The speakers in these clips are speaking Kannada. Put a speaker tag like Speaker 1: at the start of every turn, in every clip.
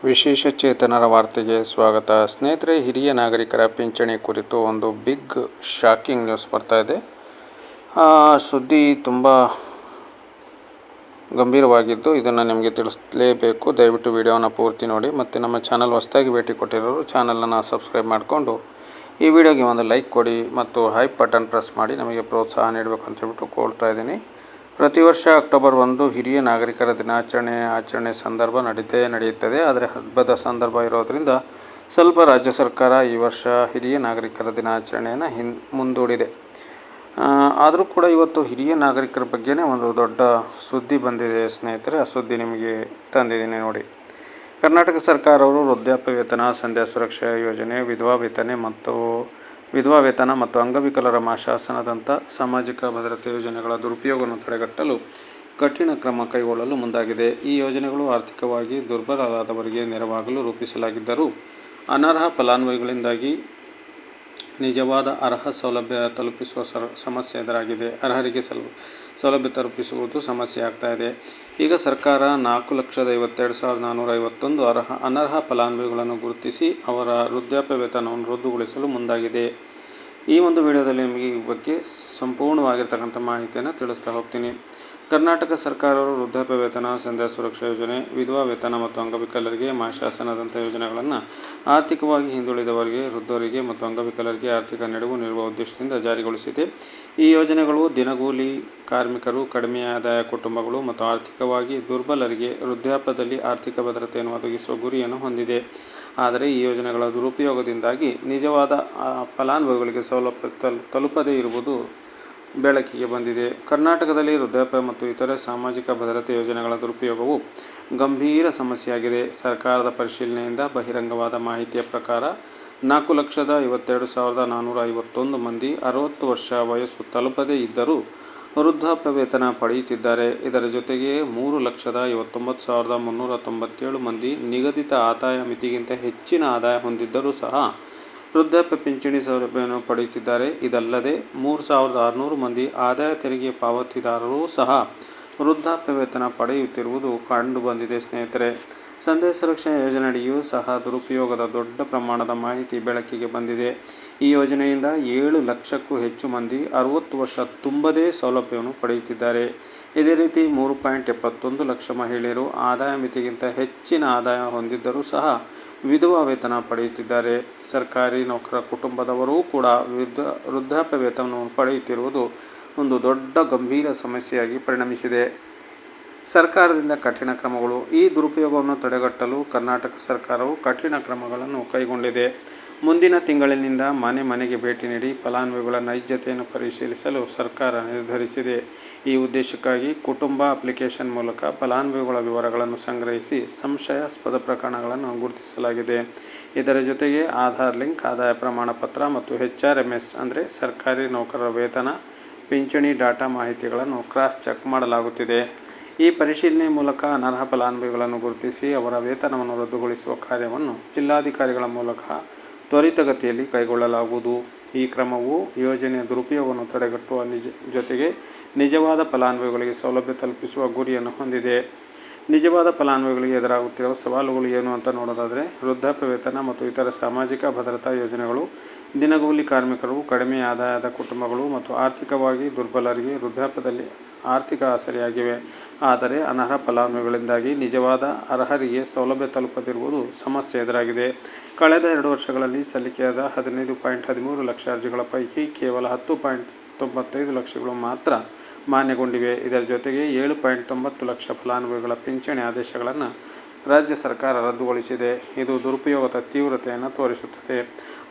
Speaker 1: ವಿಶೇಷ ಚೇತನರ ವಾರ್ತೆಗೆ ಸ್ವಾಗತ. ಸ್ನೇಹಿತರೆ, ಹಿರಿಯ ನಾಗರಿಕರ ಪಿಂಚಣಿ ಕುರಿತು ಒಂದು ಬಿಗ್ ಶಾಕಿಂಗ್ ನ್ಯೂಸ್ ಬರ್ತಾ ಇದೆ. ಸುದ್ದಿ ತುಂಬ ಗಂಭೀರವಾಗಿದ್ದು ಇದನ್ನು ನಿಮಗೆ ತಿಳಿಸಲೇಬೇಕು. ದಯವಿಟ್ಟು ವಿಡಿಯೋನ ಪೂರ್ತಿ ನೋಡಿ. ಮತ್ತು ನಮ್ಮ ಚಾನಲ್ ಹೊಸದಾಗಿ ಭೇಟಿ ಕೊಟ್ಟಿರೋರು ಚಾನಲನ್ನು ಸಬ್ಸ್ಕ್ರೈಬ್ ಮಾಡಿಕೊಂಡು ಈ ವಿಡಿಯೋಗೆ ಒಂದು ಲೈಕ್ ಕೊಡಿ ಮತ್ತು ಹೈಪ್ ಬಟನ್ ಪ್ರೆಸ್ ಮಾಡಿ ನಮಗೆ ಪ್ರೋತ್ಸಾಹ ನೀಡಬೇಕು ಅಂತ ಹೇಳ್ಬಿಟ್ಟು ಕೋರ್ತಾ ಇದ್ದೀನಿ. ಪ್ರತಿ ವರ್ಷ ಅಕ್ಟೋಬರ್ ಒಂದು ಹಿರಿಯ ನಾಗರಿಕರ ದಿನಾಚರಣೆ, ಆಚರಣೆ ಸಂದರ್ಭ ನಡೀತೇ ನಡೆಯುತ್ತದೆ. ಆದರೆ ಹಬ್ಬದ ಸಂದರ್ಭ ಇರೋದರಿಂದ ಸ್ವಲ್ಪ ರಾಜ್ಯ ಸರ್ಕಾರ ಈ ವರ್ಷ ಹಿರಿಯ ನಾಗರಿಕರ ದಿನಾಚರಣೆಯನ್ನು ಹಿನ್ ಮುಂದೂಡಿದೆ. ಆದರೂ ಕೂಡ ಇವತ್ತು ಹಿರಿಯ ನಾಗರಿಕರ ಬಗ್ಗೆನೇ ಒಂದು ದೊಡ್ಡ ಸುದ್ದಿ ಬಂದಿದೆ ಸ್ನೇಹಿತರೆ. ಆ ಸುದ್ದಿ ನಿಮಗೆ ತಂದಿದ್ದೀನಿ ನೋಡಿ. ಕರ್ನಾಟಕ ಸರ್ಕಾರವು ವೃದ್ಧಾಪ್ಯ ವೇತನ ಸಂಧ್ಯಾ ಸುರಕ್ಷಾ ಯೋಜನೆ, ವಿಧವಾ ವೇತನೆ ಮತ್ತು ವಿಧವಾ ವೇತನ ಮತ್ತು ಅಂಗವಿಕಲರ ಮಾಶಾಸನದಂಥ ಸಾಮಾಜಿಕ ಭದ್ರತೆ ಯೋಜನೆಗಳ ದುರುಪಯೋಗವನ್ನು ತಡೆಗಟ್ಟಲು ಕಠಿಣ ಕ್ರಮ ಕೈಗೊಳ್ಳಲು ಮುಂದಾಗಿದೆ. ಈ ಯೋಜನೆಗಳು ಆರ್ಥಿಕವಾಗಿ ದುರ್ಬಲರಾದವರಿಗೆ ನೆರವಾಗಲು ರೂಪಿಸಲಾಗಿದ್ದರೂ ಅನರ್ಹ ಫಲಾನುಭವಿಗಳಿಂದಾಗಿ ನಿಜವಾದ ಅರ್ಹ ಸೌಲಭ್ಯ ತಲುಪಿಸುವ ಸರ, ಸಮಸ್ಯೆ ಎದುರಾಗಿದೆ. ಅರ್ಹರಿಗೆ ಸಲ್, ಸೌಲಭ್ಯ ತಲುಪಿಸುವುದು ಸಮಸ್ಯೆ ಆಗ್ತಾ ಇದೆ. ಈಗ ಸರ್ಕಾರ ನಾಲ್ಕು ಲಕ್ಷದ ಐವತ್ತೆರಡು ಸಾವಿರದ ನಾನ್ನೂರ ಐವತ್ತೊಂದು ಅರ್ಹ, ಅನರ್ಹ ಫಲಾನುಭವಿಗಳನ್ನು ಗುರುತಿಸಿ ಅವರ ವೃದ್ಧಾಪ್ಯ ವೇತನವನ್ನು ರದ್ದುಗೊಳಿಸಲು ಮುಂದಾಗಿದೆ. ಈ ಒಂದು ವಿಡಿಯೋದಲ್ಲಿ ನಿಮಗೆ ಈ ಬಗ್ಗೆ ಸಂಪೂರ್ಣವಾಗಿರ್ತಕ್ಕಂಥ ಮಾಹಿತಿಯನ್ನು ತಿಳಿಸ್ತಾ ಹೋಗ್ತೀನಿ. ಕರ್ನಾಟಕ ಸರ್ಕಾರವು ವೃದ್ಧಾಪ್ಯ ವೇತನ, ಸಂಧ್ಯಾ ಸುರಕ್ಷಾ ಯೋಜನೆ, ವಿಧವಾ ವೇತನ ಮತ್ತು ಅಂಗವಿಕಲರಿಗೆ ಮಾಶಾಸನದಂಥ ಯೋಜನೆಗಳನ್ನು ಆರ್ಥಿಕವಾಗಿ ಹಿಂದುಳಿದವರಿಗೆ, ವೃದ್ಧರಿಗೆ ಮತ್ತು ಅಂಗವಿಕಲರಿಗೆ ಆರ್ಥಿಕ ನೆರವು ನೀಡುವ ಉದ್ದೇಶದಿಂದ ಜಾರಿಗೊಳಿಸಿದೆ. ಈ ಯೋಜನೆಗಳು ದಿನಗೂಲಿ ಕಾರ್ಮಿಕರು, ಕಡಿಮೆ ಆದಾಯ ಕುಟುಂಬಗಳು ಮತ್ತು ಆರ್ಥಿಕವಾಗಿ ದುರ್ಬಲರಿಗೆ ವೃದ್ಧಾಪ್ಯದಲ್ಲಿ ಆರ್ಥಿಕ ಭದ್ರತೆಯನ್ನು ಒದಗಿಸುವ ಗುರಿಯನ್ನು ಹೊಂದಿದೆ. ಆದರೆ ಈ ಯೋಜನೆಗಳ ದುರುಪಯೋಗದಿಂದಾಗಿ ನಿಜವಾದ ಫಲಾನುಭವಿಗಳಿಗೆ ಸೌಲಭ್ಯ ತಲ್, ತಲುಪದೇ ಇರುವುದು ಬೆಳಕಿಗೆ ಬಂದಿದೆ. ಕರ್ನಾಟಕದಲ್ಲಿ ವೃದ್ಧಾಪ್ಯ ಮತ್ತು ಇತರೆ ಸಾಮಾಜಿಕ ಭದ್ರತೆ ಯೋಜನೆಗಳ ದುರುಪಯೋಗವು ಗಂಭೀರ ಸಮಸ್ಯೆಯಾಗಿದೆ. ಸರ್ಕಾರದ ಪರಿಶೀಲನೆಯಿಂದ ಬಹಿರಂಗವಾದ ಮಾಹಿತಿಯ ಪ್ರಕಾರ, ನಾಲ್ಕು ಲಕ್ಷದ ಐವತ್ತೆರಡು ಸಾವಿರದ ನಾನ್ನೂರ ಐವತ್ತೊಂದು ಮಂದಿ ಅರವತ್ತು ವರ್ಷ ವಯಸ್ಸು ತಲುಪದೇ ಇದ್ದರೂ ವೃದ್ಧಾಪ್ಯ ವೇತನ ಪಡೆಯುತ್ತಿದ್ದಾರೆ. ಇದರ ಜೊತೆಗೆ ಮೂರು ಲಕ್ಷದ ಐವತ್ತೊಂಬತ್ತು ಸಾವಿರದ ಮುನ್ನೂರ ತೊಂಬತ್ತೇಳು ಮಂದಿ ನಿಗದಿತ ಆದಾಯ ಮಿತಿಗಿಂತ ಹೆಚ್ಚಿನ ಆದಾಯ ಹೊಂದಿದ್ದರೂ ಸಹ ವೃದ್ಧಾಪ್ಯ ಪಿಂಚಣಿ ಸೌಲಭ್ಯವನ್ನು ಪಡೆಯುತ್ತಿದ್ದಾರೆ. ಇದಲ್ಲದೆ ಮೂರು ಸಾವಿರದ ಆರುನೂರು ಮಂದಿ ಆದಾಯ ತೆರಿಗೆ ಪಾವತಿದಾರರು ಸಹ ವೃದ್ಧಾಪ್ಯ ವೇತನ ಪಡೆಯುತ್ತಿರುವುದು ಕಂಡುಬಂದಿದೆ ಸ್ನೇಹಿತರೆ. ಸಂದೇಶ ಸುರಕ್ಷಾ ಯೋಜನೆಯಡಿಯೂ ಸಹ ದುರುಪಯೋಗದ ದೊಡ್ಡ ಪ್ರಮಾಣದ ಮಾಹಿತಿ ಬೆಳಕಿಗೆ ಬಂದಿದೆ. ಈ ಯೋಜನೆಯಿಂದ ಏಳು ಲಕ್ಷಕ್ಕೂ ಹೆಚ್ಚು ಮಂದಿ ಅರವತ್ತು ವರ್ಷ ತುಂಬದೇ ಸೌಲಭ್ಯವನ್ನು ಪಡೆಯುತ್ತಿದ್ದಾರೆ. ಇದೇ ರೀತಿ ಮೂರು ಪಾಯಿಂಟ್ ಎಪ್ಪತ್ತೊಂದು ಲಕ್ಷ ಮಹಿಳೆಯರು ಆದಾಯ ಮಿತಿಗಿಂತ ಹೆಚ್ಚಿನ ಆದಾಯ ಹೊಂದಿದ್ದರೂ ಸಹ ವಿಧವಾ ವೇತನ ಪಡೆಯುತ್ತಿದ್ದಾರೆ. ಸರ್ಕಾರಿ ನೌಕರ ಕುಟುಂಬದವರೂ ಕೂಡ ವೃದ್ಧ ವೃದ್ಧಾಪ್ಯ ವೇತನವನ್ನು ಪಡೆಯುತ್ತಿರುವುದು ಒಂದು ದೊಡ್ಡ ಗಂಭೀರ ಸಮಸ್ಯೆಯಾಗಿ ಪರಿಣಮಿಸಿದೆ. ಸರ್ಕಾರದಿಂದ ಕಠಿಣ ಕ್ರಮಗಳು ಈ ದುರುಪಯೋಗವನ್ನು ತಡೆಗಟ್ಟಲು ಕರ್ನಾಟಕ ಸರ್ಕಾರವು ಕಠಿಣ ಕ್ರಮಗಳನ್ನು ಕೈಗೊಂಡಿದೆ. ಮುಂದಿನ ತಿಂಗಳಿನಿಂದ ಮನೆ ಮನೆಗೆ ಭೇಟಿ ನೀಡಿ ಫಲಾನುಭವಿಗಳ ನೈಜತೆಯನ್ನು ಪರಿಶೀಲಿಸಲು ಸರ್ಕಾರ ನಿರ್ಧರಿಸಿದೆ. ಈ ಉದ್ದೇಶಕ್ಕಾಗಿ ಕುಟುಂಬ ಅಪ್ಲಿಕೇಶನ್ ಮೂಲಕ ಫಲಾನುಭವಿಗಳ ವಿವರಗಳನ್ನು ಸಂಗ್ರಹಿಸಿ ಸಂಶಯಾಸ್ಪದ ಪ್ರಕರಣಗಳನ್ನು ಗುರುತಿಸಲಾಗಿದೆ. ಇದರ ಜೊತೆಗೆ ಆಧಾರ್ ಲಿಂಕ್, ಆದಾಯ ಪ್ರಮಾಣ ಪತ್ರ ಮತ್ತು ಹೆಚ್ ಆರ್ ಎಂ ಎಸ್ ಅಂದರೆ ಸರ್ಕಾರಿ ನೌಕರರ ವೇತನ, ಪಿಂಚಣಿ, ಡಾಟಾ ಮಾಹಿತಿಗಳನ್ನು ಕ್ರಾಸ್ ಚೆಕ್ ಮಾಡಲಾಗುತ್ತಿದೆ. ಈ ಪರಿಶೀಲನೆ ಮೂಲಕ ಅನರ್ಹ ಫಲಾನುಭವಿಗಳನ್ನು ಗುರುತಿಸಿ ಅವರ ವೇತನವನ್ನು ರದ್ದುಗೊಳಿಸುವ ಕಾರ್ಯವನ್ನು ಜಿಲ್ಲಾಧಿಕಾರಿಗಳ ಮೂಲಕ ತ್ವರಿತಗತಿಯಲ್ಲಿ ಕೈಗೊಳ್ಳಲಾಗುವುದು. ಈ ಕ್ರಮವು ಯೋಜನೆಯ ದುರುಪಯೋಗವನ್ನು ತಡೆಗಟ್ಟುವ ನಿಜ, ಜೊತೆಗೆ ನಿಜವಾದ ಫಲಾನುಭವಿಗಳಿಗೆ ಸೌಲಭ್ಯ ತಲುಪಿಸುವ ಗುರಿಯನ್ನು ಹೊಂದಿದೆ. ನಿಜವಾದ ಫಲಾನುಭವಿಗಳಿಗೆ ಎದುರಾಗುತ್ತಿರುವ ಸವಾಲುಗಳು ಏನು ಅಂತ ನೋಡೋದಾದರೆ, ವೃದ್ಧಾಪ್ಯ ವೇತನ ಮತ್ತು ಇತರ ಸಾಮಾಜಿಕ ಭದ್ರತಾ ಯೋಜನೆಗಳು, ದಿನಗೂಲಿ ಕಾರ್ಮಿಕರು, ಕಡಿಮೆ ಆದಾಯದ ಕುಟುಂಬಗಳು ಮತ್ತು ಆರ್ಥಿಕವಾಗಿ ದುರ್ಬಲರಿಗೆ ವೃದ್ಧಾಪ್ಯದಲ್ಲಿ ಆರ್ಥಿಕ ಆಸರೆಯಾಗಿವೆ ಆದರೆ ಅನರ್ಹ ಫಲಾನುಭವಿಗಳಿಂದಾಗಿ ನಿಜವಾದ ಅರ್ಹರಿಗೆ ಸೌಲಭ್ಯ ತಲುಪದಿರುವುದು ಸಮಸ್ಯೆ ಎದುರಾಗಿದೆ. ಕಳೆದ ಎರಡು ವರ್ಷಗಳಲ್ಲಿ ಸಲ್ಲಿಕೆಯಾದ ಹದಿನೈದು ಪಾಯಿಂಟ್ ಹದಿಮೂರು ಲಕ್ಷ ಅರ್ಜಿಗಳ ಪೈಕಿ ಕೇವಲ ಹತ್ತು ಪಾಯಿಂಟ್ ತೊಂಬತ್ತೈದು ಲಕ್ಷಗಳು ಮಾತ್ರ ಮಾನ್ಯಗೊಂಡಿವೆ. ಇದರ ಜೊತೆಗೆ ಏಳು ಪಾಯಿಂಟ್ ತೊಂಬತ್ತು ಲಕ್ಷ ಫಲಾನುಭವಿಗಳ ಪಿಂಚಣಿ ಆದೇಶಗಳನ್ನು ರಾಜ್ಯ ಸರ್ಕಾರ ರದ್ದುಗೊಳಿಸಿದೆ. ಇದು ದುರುಪಯೋಗದ ತೀವ್ರತೆಯನ್ನು ತೋರಿಸುತ್ತದೆ.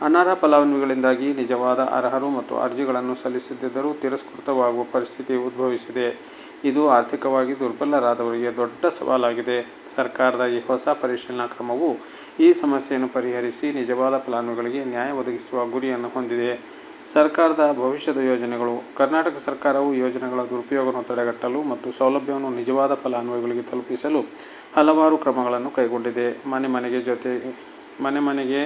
Speaker 1: ಅನರ್ಹ ಫಲಾನುಭವಿಗಳಿಂದಾಗಿ ನಿಜವಾದ ಅರ್ಹರು ಮತ್ತು ಅರ್ಜಿಗಳನ್ನು ಸಲ್ಲಿಸಿದ್ದರೂ ತಿರಸ್ಕೃತವಾಗುವ ಪರಿಸ್ಥಿತಿ ಉದ್ಭವಿಸಿದೆ. ಇದು ಆರ್ಥಿಕವಾಗಿ ದುರ್ಬಲರಾದವರಿಗೆ ದೊಡ್ಡ ಸವಾಲಾಗಿದೆ. ಸರ್ಕಾರದ ಈ ಹೊಸ ಪರಿಶೀಲನಾ ಕ್ರಮವು ಈ ಸಮಸ್ಯೆಯನ್ನು ಪರಿಹರಿಸಿ ನಿಜವಾದ ಫಲಾನುಭವಿಗಳಿಗೆ ನ್ಯಾಯ ಒದಗಿಸುವ ಗುರಿಯನ್ನು ಹೊಂದಿದೆ. ಸರ್ಕಾರದ ಭವಿಷ್ಯದ ಯೋಜನೆಗಳು. ಕರ್ನಾಟಕ ಸರ್ಕಾರವು ಯೋಜನೆಗಳ ದುರುಪಯೋಗವನ್ನು ತಡೆಗಟ್ಟಲು ಮತ್ತು ಸೌಲಭ್ಯವನ್ನು ನಿಜವಾದ ಫಲಾನುಭವಿಗಳಿಗೆ ತಲುಪಿಸಲು ಹಲವಾರು ಕ್ರಮಗಳನ್ನು ಕೈಗೊಂಡಿದೆ. ಮನೆ ಮನೆಗೆ ಜೊತೆ, ಮನೆ ಮನೆಗೆ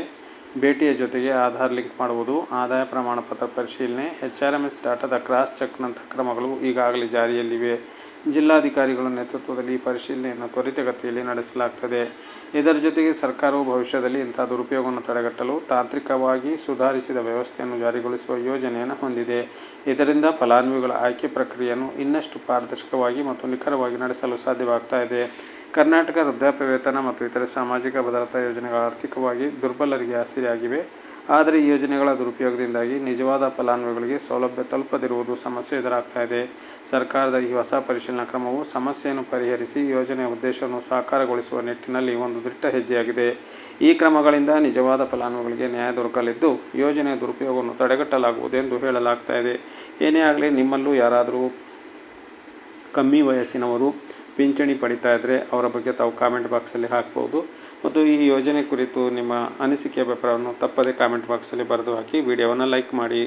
Speaker 1: ಭೇಟಿಯ ಜೊತೆಗೆ ಆಧಾರ್ ಲಿಂಕ್ ಮಾಡುವುದು, ಆದಾಯ ಪ್ರಮಾಣಪತ್ರ ಪರಿಶೀಲನೆ, ಎಚ್ ಆರ್ ಎಂ ಎಸ್ ಡಾಟಾದ ಕ್ರಾಸ್ ಚೆಕ್ನಂಥ ಕ್ರಮಗಳು ಈಗಾಗಲೇ ಜಾರಿಯಲ್ಲಿವೆ. ಜಿಲ್ಲಾಧಿಕಾರಿಗಳ ನೇತೃತ್ವದಲ್ಲಿ ಈ ಪರಿಶೀಲನೆಯನ್ನು ತ್ವರಿತಗತಿಯಲ್ಲಿ ನಡೆಸಲಾಗ್ತದೆ. ಇದರ ಜೊತೆಗೆ ಸರ್ಕಾರವು ಭವಿಷ್ಯದಲ್ಲಿ ಇಂತಹ ದುರುಪಯೋಗವನ್ನು ತಡೆಗಟ್ಟಲು ತಾಂತ್ರಿಕವಾಗಿ ಸುಧಾರಿಸಿದ ವ್ಯವಸ್ಥೆಯನ್ನು ಜಾರಿಗೊಳಿಸುವ ಯೋಜನೆಯನ್ನು ಹೊಂದಿದೆ. ಇದರಿಂದ ಫಲಾನುಭವಿಗಳ ಆಯ್ಕೆ ಪ್ರಕ್ರಿಯೆಯನ್ನು ಇನ್ನಷ್ಟು ಪಾರದರ್ಶಕವಾಗಿ ಮತ್ತು ನಿಖರವಾಗಿ ನಡೆಸಲು ಸಾಧ್ಯವಾಗ್ತಾ ಇದೆ. ಕರ್ನಾಟಕ ವೃದ್ಧಾಪ್ಯ ವೇತನ ಮತ್ತು ಇತರೆ ಸಾಮಾಜಿಕ ಭದ್ರತಾ ಯೋಜನೆಗಳು ಆರ್ಥಿಕವಾಗಿ ದುರ್ಬಲರಿಗೆ ಆಸರೆಯಾಗಿವೆ. ಆದರೆ ಈ ಯೋಜನೆಗಳ ದುರುಪಯೋಗದಿಂದಾಗಿ ನಿಜವಾದ ಫಲಾನುಭವಿಗಳಿಗೆ ಸೌಲಭ್ಯ ತಲುಪದಿರುವುದು ಸಮಸ್ಯೆ ಎದುರಾಗ್ತಾ ಇದೆ. ಸರ್ಕಾರದ ಈ ಹೊಸ ಪರಿಶೀಲನಾ ಕ್ರಮವು ಸಮಸ್ಯೆಯನ್ನು ಪರಿಹರಿಸಿ ಯೋಜನೆಯ ಉದ್ದೇಶವನ್ನು ಸಾಕಾರಗೊಳಿಸುವ ನಿಟ್ಟಿನಲ್ಲಿ ಒಂದು ದಿಟ್ಟ ಹೆಜ್ಜೆಯಾಗಿದೆ. ಈ ಕ್ರಮಗಳಿಂದ ನಿಜವಾದ ಫಲಾನುಭವಿಗಳಿಗೆ ನ್ಯಾಯ ದೊರಕಲಿದ್ದು, ಯೋಜನೆಯ ದುರುಪಯೋಗವನ್ನು ತಡೆಗಟ್ಟಲಾಗುವುದು ಎಂದು ಹೇಳಲಾಗ್ತಾ ಇದೆ. ಏನೇ ಆಗಲಿ, ನಿಮ್ಮಲ್ಲೂ ಯಾರಾದರೂ ಕಮ್ಮಿ ವಯಸ್ಸಿನವರು ಪಿಂಚಣಿ ಪಡಿತಾ ಇದ್ದರೆ ಅವರ ಬಗ್ಗೆ ತಾವು ಕಾಮೆಂಟ್ ಬಾಕ್ಸಲ್ಲಿ ಹಾಕ್ಬೋದು. ಮತ್ತು ಈ ಯೋಜನೆ ಕುರಿತು ನಿಮ್ಮ ಅನಿಸಿಕೆ ಅಭಿಪ್ರಾಯವನ್ನು ತಪ್ಪದೇ ಕಾಮೆಂಟ್ ಬಾಕ್ಸಲ್ಲಿ ಬರೆದು ಹಾಕಿ. ವಿಡಿಯೋವನ್ನು ಲೈಕ್ ಮಾಡಿ.